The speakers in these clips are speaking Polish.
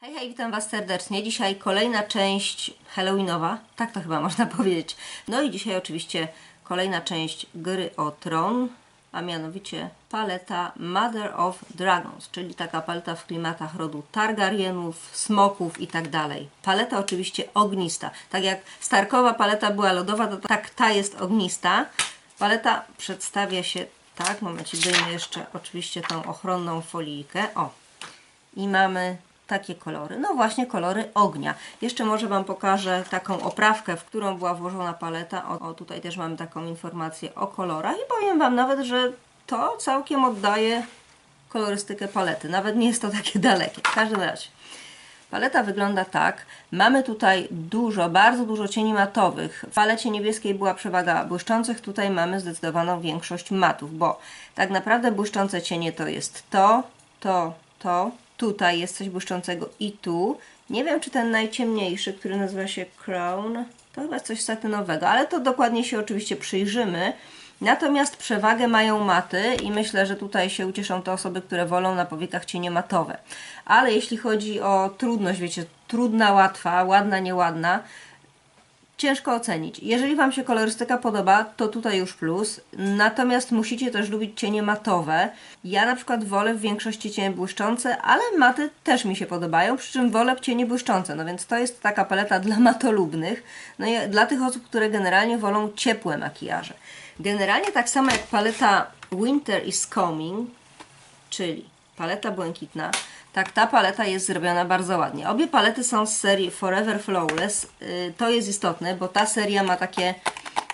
Hej, hej, witam Was serdecznie. Dzisiaj kolejna część Halloweenowa, tak to chyba można powiedzieć. No i dzisiaj oczywiście kolejna część gry o tron, a mianowicie paleta Mother of Dragons, czyli taka paleta w klimatach rodu Targaryenów, smoków i tak dalej. Paleta oczywiście ognista. Tak jak Starkowa paleta była lodowa, to tak ta jest ognista. Paleta przedstawia się tak, momencik, zdejmę jeszcze oczywiście tą ochronną folijkę. O, i mamy takie kolory. No właśnie kolory ognia. Jeszcze może Wam pokażę taką oprawkę, w którą była włożona paleta. O, o tutaj też mamy taką informację o kolorach i powiem Wam nawet, że to całkiem oddaje kolorystykę palety. Nawet nie jest to takie dalekie. W każdym razie. Paleta wygląda tak. Mamy tutaj dużo, bardzo dużo cieni matowych. W palecie niebieskiej była przewaga błyszczących, tutaj mamy zdecydowaną większość matów, bo tak naprawdę błyszczące cienie to jest to, to, to. Tutaj jest coś błyszczącego i tu. Nie wiem, czy ten najciemniejszy, który nazywa się Crown, to chyba coś satynowego, ale to dokładnie się oczywiście przyjrzymy. Natomiast przewagę mają maty i myślę, że tutaj się ucieszą te osoby, które wolą na powiekach cienie matowe. Ale jeśli chodzi o trudność, wiecie, trudna, łatwa, ładna, nieładna, ciężko ocenić. Jeżeli Wam się kolorystyka podoba, to tutaj już plus. Natomiast musicie też lubić cienie matowe. Ja na przykład wolę w większości cienie błyszczące, ale maty też mi się podobają, przy czym wolę cienie błyszczące. No więc to jest taka paleta dla matolubnych. No i dla tych osób, które generalnie wolą ciepłe makijaże. Generalnie tak samo jak paleta Winter is Coming, czyli paleta błękitna, tak ta paleta jest zrobiona bardzo ładnie. Obie palety są z serii Forever Flawless. Yy, To jest istotne, bo ta seria ma takie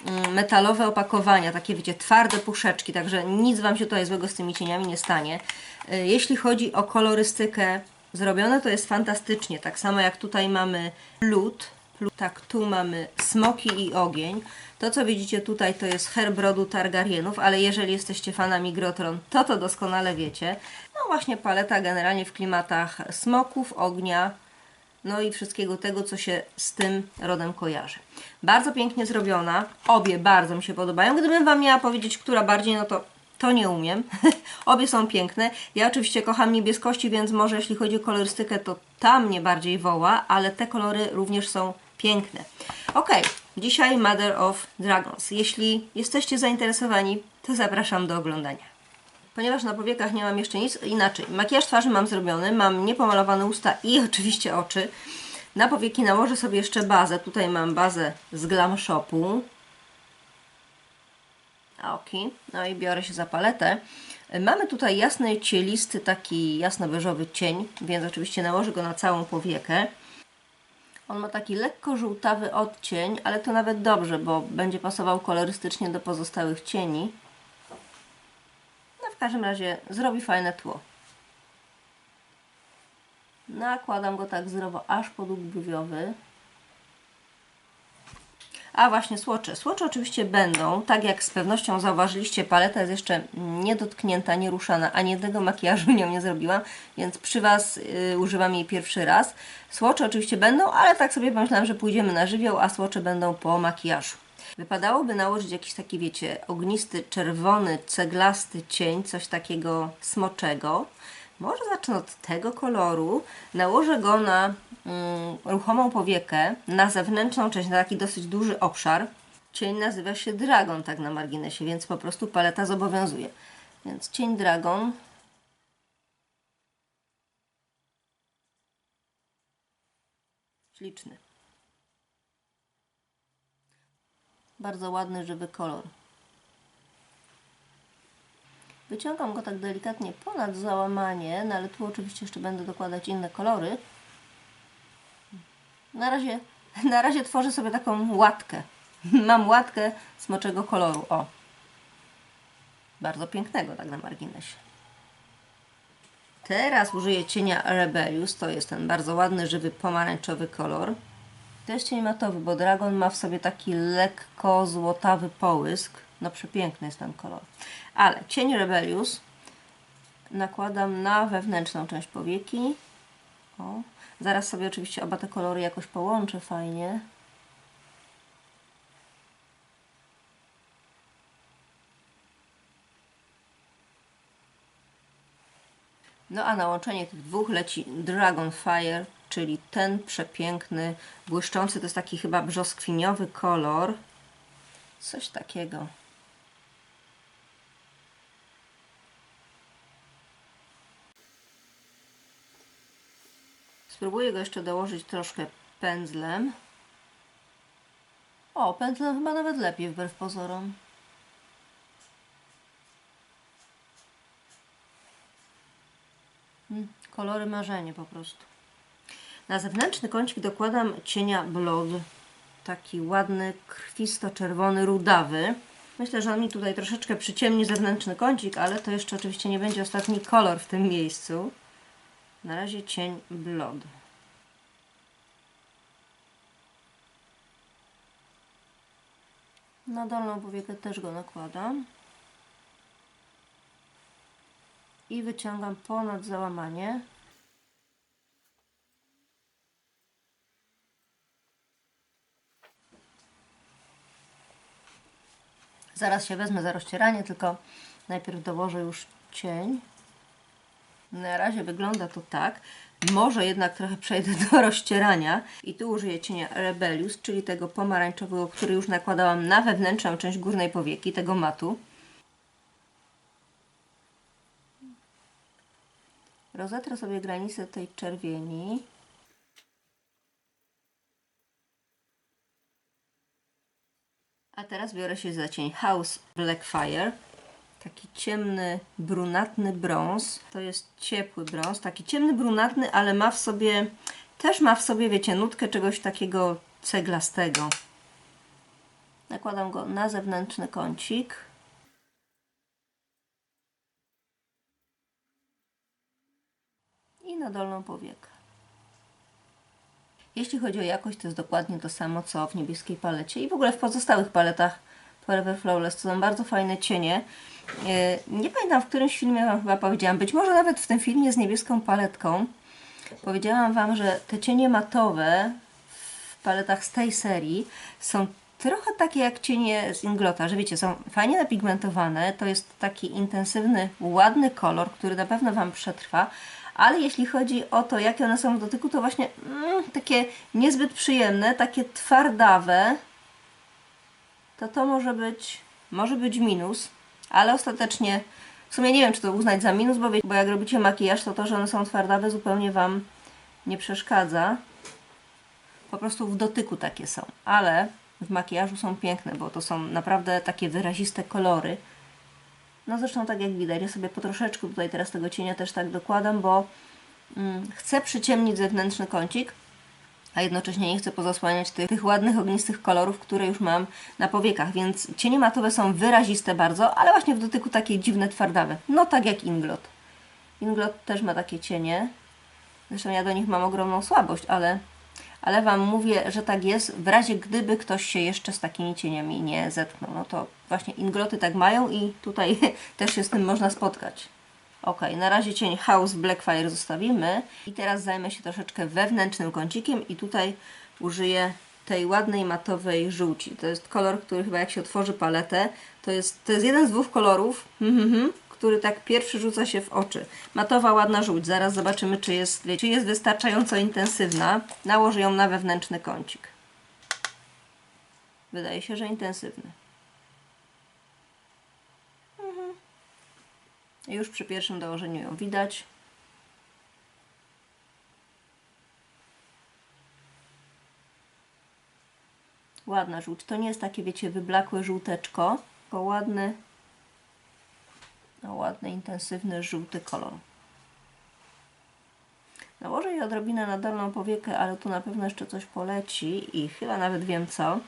mm, metalowe opakowania, takie wiecie, twarde puszeczki, także nic Wam się tutaj złego z tymi cieniami nie stanie. Yy, Jeśli chodzi o kolorystykę, zrobione to jest fantastycznie. Tak samo jak tutaj mamy lód, tak, tu mamy smoki i ogień. To, co widzicie tutaj, to jest herb rodu Targaryenów, ale jeżeli jesteście fanami Grotron, to to doskonale wiecie. No właśnie paleta generalnie w klimatach smoków, ognia, no i wszystkiego tego, co się z tym rodem kojarzy. Bardzo pięknie zrobiona. Obie bardzo mi się podobają. Gdybym Wam miała powiedzieć, która bardziej, no to to nie umiem. Obie są piękne. Ja oczywiście kocham niebieskości, więc może jeśli chodzi o kolorystykę, to ta mnie bardziej woła, ale te kolory również są piękne. Ok, dzisiaj Mother of Dragons. Jeśli jesteście zainteresowani, to zapraszam do oglądania. Ponieważ na powiekach nie mam jeszcze nic, inaczej. Makijaż twarzy mam zrobiony, mam niepomalowane usta i oczywiście oczy. Na powieki nałożę sobie jeszcze bazę. Tutaj mam bazę z Glam Shopu. Oki. No i biorę się za paletę. Mamy tutaj jasny, cielisty, taki jasno-beżowy cień, więc oczywiście nałożę go na całą powiekę. On ma taki lekko żółtawy odcień, ale to nawet dobrze, bo będzie pasował kolorystycznie do pozostałych cieni. No w każdym razie zrobi fajne tło. Nakładam go tak zdrowo aż po dół brwiowy. A właśnie słocze. Słocze oczywiście będą, tak jak z pewnością zauważyliście, paleta jest jeszcze niedotknięta, nieruszana, ani jednego makijażu nią nie zrobiłam, więc przy Was y, używam jej pierwszy raz. Słocze oczywiście będą, ale tak sobie pomyślałam, że pójdziemy na żywioł, a słocze będą po makijażu. Wypadałoby nałożyć jakiś taki, wiecie, ognisty, czerwony, ceglasty cień, coś takiego smoczego. Może zacznę od tego koloru. Nałożę go na mm, ruchomą powiekę, na zewnętrzną część, na taki dosyć duży obszar. Cień nazywa się Dragon, tak na marginesie, więc po prostu paleta zobowiązuje. Więc cień Dragon. Śliczny. Bardzo ładny, żywy kolor. Wyciągam go tak delikatnie ponad załamanie, no ale tu oczywiście jeszcze będę dokładać inne kolory. Na razie, na razie tworzę sobie taką łatkę. Mam łatkę smoczego koloru. O! Bardzo pięknego, tak na marginesie. Teraz użyję cienia Rebellius. To jest ten bardzo ładny, żywy, pomarańczowy kolor. To jest cień matowy, bo Dragon ma w sobie taki lekko złotawy połysk. No przepiękny jest ten kolor. Ale cień Rebellius nakładam na wewnętrzną część powieki. O. Zaraz sobie oczywiście oba te kolory jakoś połączę fajnie. No a na łączenie tych dwóch leci Dragonfire, czyli ten przepiękny, błyszczący, to jest taki chyba brzoskwiniowy kolor. Coś takiego. Spróbuję go jeszcze dołożyć troszkę pędzlem. O, pędzlem chyba nawet lepiej wbrew pozorom. Mm, Kolory marzenie po prostu. Na zewnętrzny kącik dokładam cienia Blood. Taki ładny, krwisto-czerwony, rudawy. Myślę, że on mi tutaj troszeczkę przyciemni zewnętrzny kącik, ale to jeszcze oczywiście nie będzie ostatni kolor w tym miejscu. Na razie cień Blood. Na dolną powiekę też go nakładam. I wyciągam ponad załamanie. Zaraz się wezmę za rozcieranie, tylko najpierw dołożę już cień. Na razie wygląda to tak. Może jednak trochę przejdę do rozcierania i tu użyję cienia Rebellius, czyli tego pomarańczowego, który już nakładałam na wewnętrzną część górnej powieki, tego matu. Rozetrę sobie granicę tej czerwieni. A teraz biorę się za cień House Blackfire. Taki ciemny, brunatny brąz. To jest ciepły brąz, taki ciemny, brunatny, ale ma w sobie, też ma w sobie, wiecie, nutkę czegoś takiego ceglastego. Nakładam go na zewnętrzny kącik. I na dolną powiekę. Jeśli chodzi o jakość, to jest dokładnie to samo, co w niebieskiej palecie i w ogóle w pozostałych paletach Forever Flawless. To są bardzo fajne cienie. E, Nie pamiętam, w którymś filmie Wam chyba powiedziałam, być może nawet w tym filmie z niebieską paletką, powiedziałam Wam, że te cienie matowe w paletach z tej serii są trochę takie jak cienie z Inglota, że wiecie, są fajnie napigmentowane, to jest taki intensywny, ładny kolor, który na pewno Wam przetrwa, ale jeśli chodzi o to, jakie one są w dotyku, to właśnie mm, takie niezbyt przyjemne, takie twardawe, to to może być, może być minus, ale ostatecznie w sumie nie wiem, czy to uznać za minus, bo, wie, bo jak robicie makijaż, to to, że one są twardawe zupełnie Wam nie przeszkadza. Po prostu w dotyku takie są, ale w makijażu są piękne, bo to są naprawdę takie wyraziste kolory. No zresztą tak jak widać, ja sobie po troszeczku tutaj teraz tego cienia też tak dokładam, bo mm, chcę przyciemnić zewnętrzny kącik, a jednocześnie nie chcę pozasłaniać tych, tych ładnych, ognistych kolorów, które już mam na powiekach, więc cienie matowe są wyraziste bardzo, ale właśnie w dotyku takie dziwne, twardawe. No tak jak Inglot. Inglot też ma takie cienie. Zresztą ja do nich mam ogromną słabość, ale, ale Wam mówię, że tak jest w razie gdyby ktoś się jeszcze z takimi cieniami nie zetknął. No to właśnie Ingloty tak mają i tutaj też się z tym można spotkać. Ok, na razie cień House Blackfire zostawimy i teraz zajmę się troszeczkę wewnętrznym kącikiem i tutaj użyję tej ładnej matowej żółci. To jest kolor, który chyba jak się otworzy paletę, to jest, to jest jeden z dwóch kolorów, mhm, mhm, który tak pierwszy rzuca się w oczy. Matowa, ładna żółć. Zaraz zobaczymy, czy jest, czy jest wystarczająco intensywna. Nałożę ją na wewnętrzny kącik. Wydaje się, że intensywny. Już przy pierwszym dołożeniu ją widać. Ładna żółć. To nie jest takie, wiecie, wyblakłe żółteczko, tylko ładny, no, ładny, intensywny żółty kolor. Nałożę jej odrobinę na dolną powiekę, ale tu na pewno jeszcze coś poleci i chyba nawet wiem co.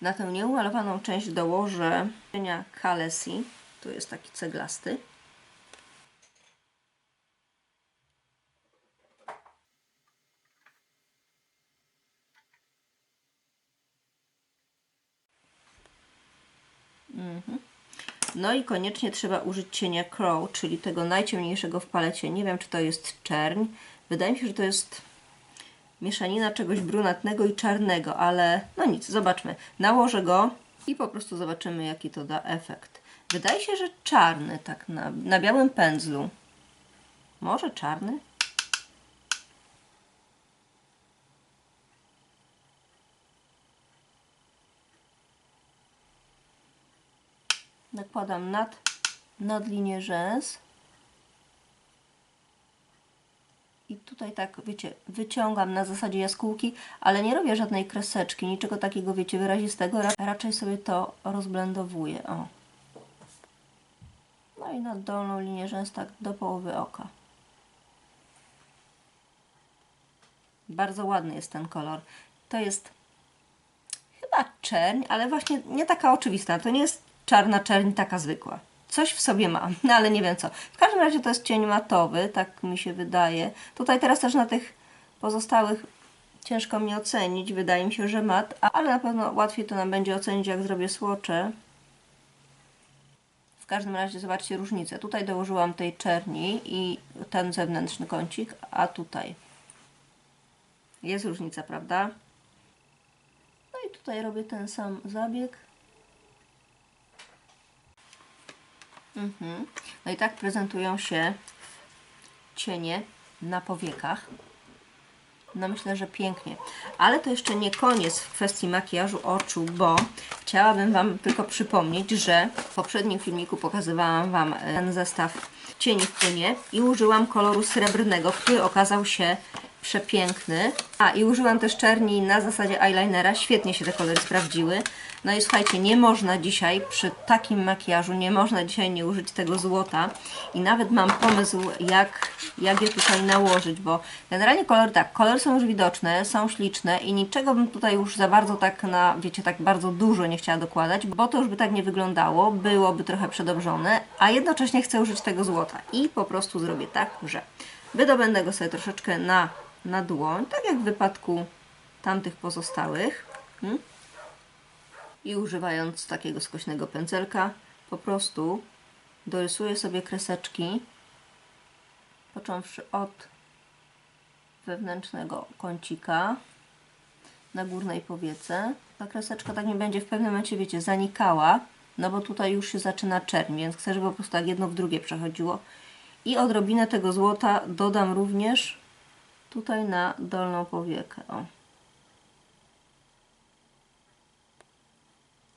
Na tę nieumalowaną część dołożę cienia Kalesi. Tu jest taki ceglasty. Mhm. No i koniecznie trzeba użyć cienia Crow, czyli tego najciemniejszego w palecie. Nie wiem, czy to jest czerń. Wydaje mi się, że to jest mieszanina czegoś brunatnego i czarnego, ale no nic, zobaczmy. Nałożę go i po prostu zobaczymy, jaki to da efekt. Wydaje się, że czarny, tak na, na białym pędzlu. Może czarny? Nakładam nad, nad linię rzęs. I tutaj tak, wiecie, wyciągam na zasadzie jaskółki, ale nie robię żadnej kreseczki, niczego takiego, wiecie, wyrazistego. Ra- Raczej sobie to rozblendowuję. O. No i na dolną linię rzęs tak do połowy oka. Bardzo ładny jest ten kolor. To jest chyba czerń, ale właśnie nie taka oczywista. To nie jest czarna czerń taka zwykła. Coś w sobie ma, no ale nie wiem co. W każdym razie to jest cień matowy, tak mi się wydaje. Tutaj teraz też na tych pozostałych ciężko mi ocenić. Wydaje mi się, że mat, ale na pewno łatwiej to nam będzie ocenić, jak zrobię słocze. Każdym razie zobaczcie różnicę. Tutaj dołożyłam tej czerni i ten zewnętrzny kącik, a tutaj jest różnica, prawda? No i tutaj robię ten sam zabieg. Mhm. No i tak prezentują się cienie na powiekach. No myślę, że pięknie. Ale to jeszcze nie koniec w kwestii makijażu oczu, bo chciałabym Wam tylko przypomnieć, że w poprzednim filmiku pokazywałam Wam e, ten zestaw cieni w płynie i użyłam koloru srebrnego, który okazał się przepiękny. A i użyłam też czerni na zasadzie eyelinera. Świetnie się te kolory sprawdziły. No i słuchajcie, nie można dzisiaj przy takim makijażu, nie można dzisiaj nie użyć tego złota. I nawet mam pomysł, jak, jak je tutaj nałożyć, bo generalnie kolory tak, kolory są już widoczne, są śliczne i niczego bym tutaj już za bardzo tak na, wiecie, tak bardzo dużo nie chciała dokładać, bo to już by tak nie wyglądało, byłoby trochę przedobrzone, a jednocześnie chcę użyć tego złota. I po prostu zrobię tak, że wydobędę go sobie troszeczkę na, na dłoń, tak jak w wypadku tamtych pozostałych. Hmm? i używając takiego skośnego pędzelka po prostu dorysuję sobie kreseczki począwszy od wewnętrznego kącika na górnej powiece. Ta kreseczka tak nie będzie w pewnym momencie, wiecie, zanikała, no bo tutaj już się zaczyna czerń, więc chcę, żeby po prostu tak jedno w drugie przechodziło. I odrobinę tego złota dodam również tutaj na dolną powiekę. O.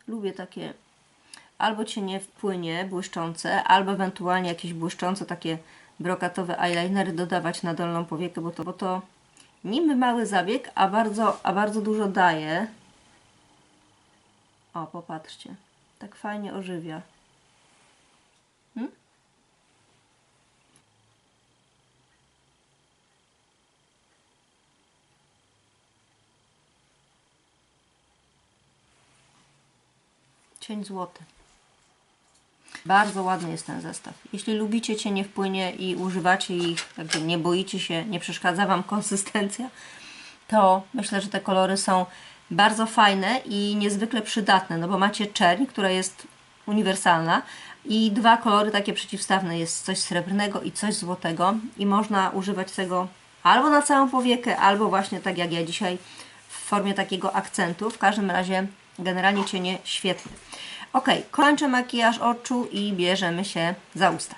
Lubię takie albo cienie w płynie błyszczące, albo ewentualnie jakieś błyszczące takie brokatowe eyelinery dodawać na dolną powiekę, bo to, bo to niby mały zabieg, a bardzo, a bardzo dużo daje. O, popatrzcie. Tak fajnie ożywia. 10 zł. Bardzo ładny jest ten zestaw. Jeśli lubicie cienie w płynie i używacie ich, jakby nie boicie się, nie przeszkadza Wam konsystencja, to myślę, że te kolory są bardzo fajne i niezwykle przydatne, no bo macie czerń, która jest uniwersalna i dwa kolory takie przeciwstawne, jest coś srebrnego i coś złotego i można używać tego albo na całą powiekę, albo właśnie tak jak ja dzisiaj w formie takiego akcentu. W każdym razie generalnie cienie świetne. Ok, kończę makijaż oczu i bierzemy się za usta.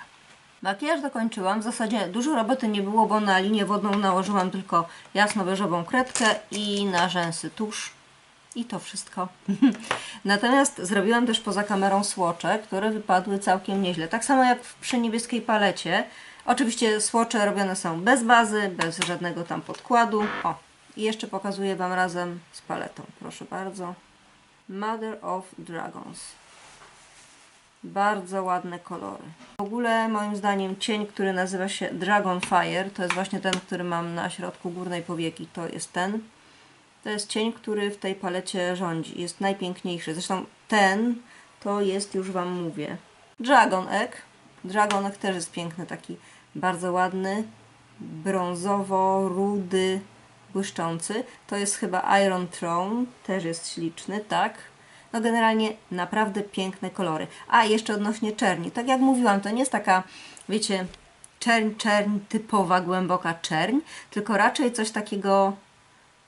Makijaż dokończyłam. W zasadzie dużo roboty nie było, bo na linię wodną nałożyłam tylko jasno-beżową kredkę i na rzęsy tusz. I to wszystko. Natomiast zrobiłam też poza kamerą słocze, które wypadły całkiem nieźle. Tak samo jak przy niebieskiej palecie. Oczywiście słocze robione są bez bazy, bez żadnego tam podkładu. O, i jeszcze pokazuję Wam razem z paletą. Proszę bardzo. Mother of Dragons. Bardzo ładne kolory. W ogóle moim zdaniem cień, który nazywa się Dragon Fire, to jest właśnie ten, który mam na środku górnej powieki. To jest ten. To jest cień, który w tej palecie rządzi. Jest najpiękniejszy. Zresztą ten to jest, już Wam mówię, Dragon Egg. Dragon Egg też jest piękny, taki bardzo ładny, brązowo-rudy, błyszczący. To jest chyba Iron Throne, też jest śliczny, tak? No generalnie naprawdę piękne kolory. A jeszcze odnośnie czerni. Tak jak mówiłam, to nie jest taka, wiecie, czerń, czerń, typowa, głęboka czerń, tylko raczej coś takiego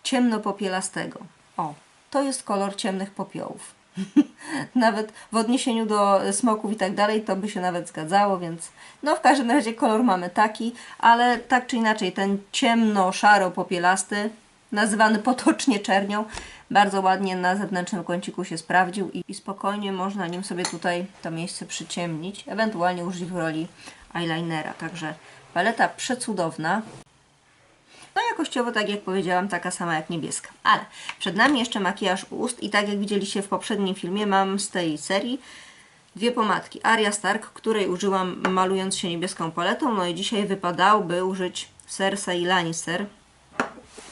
ciemnopopielastego. O, to jest kolor ciemnych popiołów. nawet w odniesieniu do smoków i tak dalej, to by się nawet zgadzało, więc no w każdym razie kolor mamy taki, ale tak czy inaczej ten ciemno-szaro-popielasty, nazywany potocznie czernią, bardzo ładnie na zewnętrznym kąciku się sprawdził i, i spokojnie można nim sobie tutaj to miejsce przyciemnić, ewentualnie użyć w roli eyelinera, także paleta przecudowna. No jakościowo, tak jak powiedziałam, taka sama jak niebieska. Ale przed nami jeszcze makijaż ust i tak jak widzieliście w poprzednim filmie, mam z tej serii dwie pomadki. Aria Stark, której użyłam malując się niebieską paletą, no i dzisiaj wypadałoby użyć Cersei Lannister.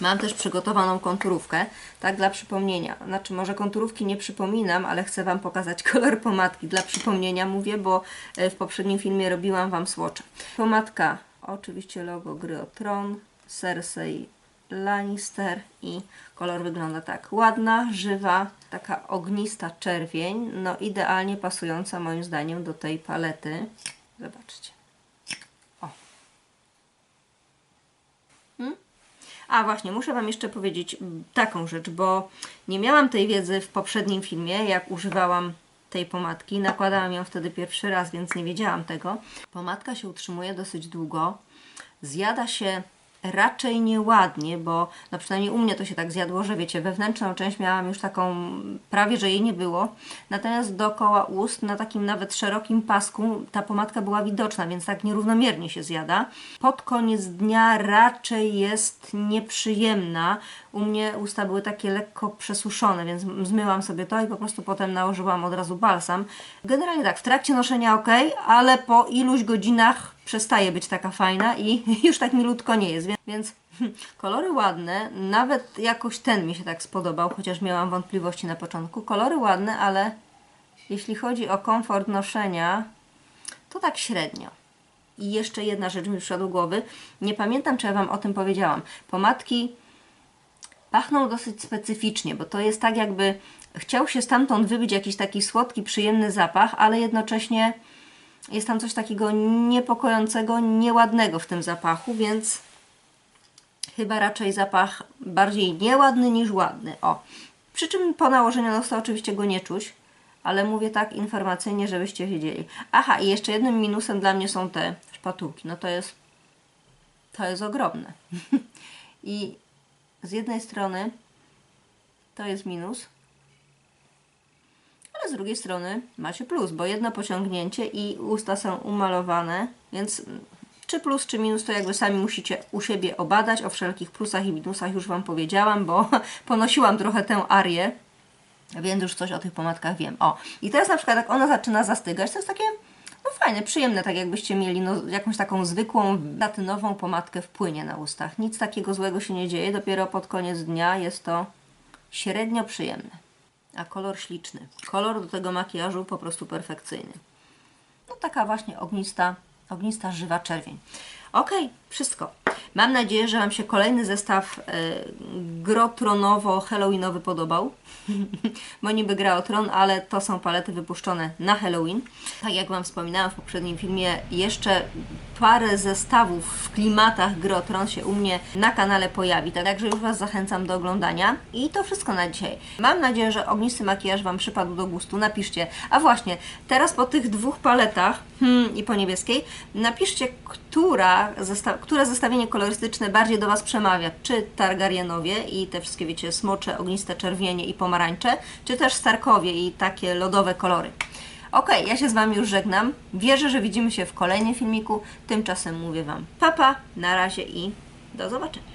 Mam też przygotowaną konturówkę, tak dla przypomnienia. Znaczy, może konturówki nie przypominam, ale chcę Wam pokazać kolor pomadki. Dla przypomnienia mówię, bo e, w poprzednim filmie robiłam Wam słocze. Pomadka, oczywiście logo gry o Tron, Cersei Lannister i kolor wygląda tak. Ładna, żywa, taka ognista czerwień, no idealnie pasująca moim zdaniem do tej palety. Zobaczcie. Hmm? A właśnie, muszę Wam jeszcze powiedzieć taką rzecz, bo nie miałam tej wiedzy w poprzednim filmie, jak używałam tej pomadki. Nakładałam ją wtedy pierwszy raz, więc nie wiedziałam tego. Pomadka się utrzymuje dosyć długo. Zjada się raczej nieładnie, bo no przynajmniej u mnie to się tak zjadło, że wiecie, wewnętrzną część miałam już taką, prawie że jej nie było, natomiast dookoła ust, na takim nawet szerokim pasku, ta pomadka była widoczna, więc tak nierównomiernie się zjada. Pod koniec dnia raczej jest nieprzyjemna. U mnie usta były takie lekko przesuszone, więc zmyłam sobie to i po prostu potem nałożyłam od razu balsam. Generalnie tak, w trakcie noszenia ok, ale po iluś godzinach przestaje być taka fajna i już tak milutko nie jest. Więc kolory ładne, nawet jakoś ten mi się tak spodobał, chociaż miałam wątpliwości na początku. Kolory ładne, ale jeśli chodzi o komfort noszenia, to tak średnio. I jeszcze jedna rzecz mi przyszła do głowy. Nie pamiętam, czy ja Wam o tym powiedziałam. Pomadki pachną dosyć specyficznie, bo to jest tak jakby chciał się stamtąd wybić jakiś taki słodki, przyjemny zapach, ale jednocześnie jest tam coś takiego niepokojącego, nieładnego w tym zapachu, więc chyba raczej zapach bardziej nieładny niż ładny. O. Przy czym po nałożeniu nosa oczywiście go nie czuć, ale mówię tak informacyjnie, żebyście wiedzieli. Aha, i jeszcze jednym minusem dla mnie są te szpatułki. No to jest to jest ogromne. I z jednej strony to jest minus, z drugiej strony macie plus, bo jedno pociągnięcie i usta są umalowane, więc czy plus, czy minus, to jakby sami musicie u siebie obadać. O wszelkich plusach i minusach już Wam powiedziałam, bo ponosiłam trochę tę arię, więc już coś o tych pomadkach wiem. O, i teraz na przykład jak ona zaczyna zastygać, to jest takie no fajne, przyjemne, tak jakbyście mieli no, jakąś taką zwykłą, latynową pomadkę w płynie na ustach. Nic takiego złego się nie dzieje, dopiero pod koniec dnia jest to średnio przyjemne. A kolor śliczny. Kolor do tego makijażu po prostu perfekcyjny. No taka właśnie ognista, ognista żywa czerwień. Ok, wszystko. Mam nadzieję, że Wam się kolejny zestaw y, grotronowo-halloweenowy podobał. Bo niby gra o tron, ale to są palety wypuszczone na Halloween. Tak jak Wam wspominałam w poprzednim filmie, jeszcze parę zestawów w klimatach Grotron się u mnie na kanale pojawi, także już Was zachęcam do oglądania. I to wszystko na dzisiaj. Mam nadzieję, że ognisty makijaż Wam przypadł do gustu. Napiszcie. A właśnie, teraz po tych dwóch paletach hmm, i po niebieskiej, napiszcie, która zesta które zestawienie kolorystyczne bardziej do Was przemawia. Czy Targaryenowie i te wszystkie, wiecie, smocze, ogniste czerwienie i pomarańcze, czy też Starkowie i takie lodowe kolory. Ok, ja się z Wami już żegnam. Wierzę, że widzimy się w kolejnym filmiku. Tymczasem mówię Wam papa, na razie i do zobaczenia.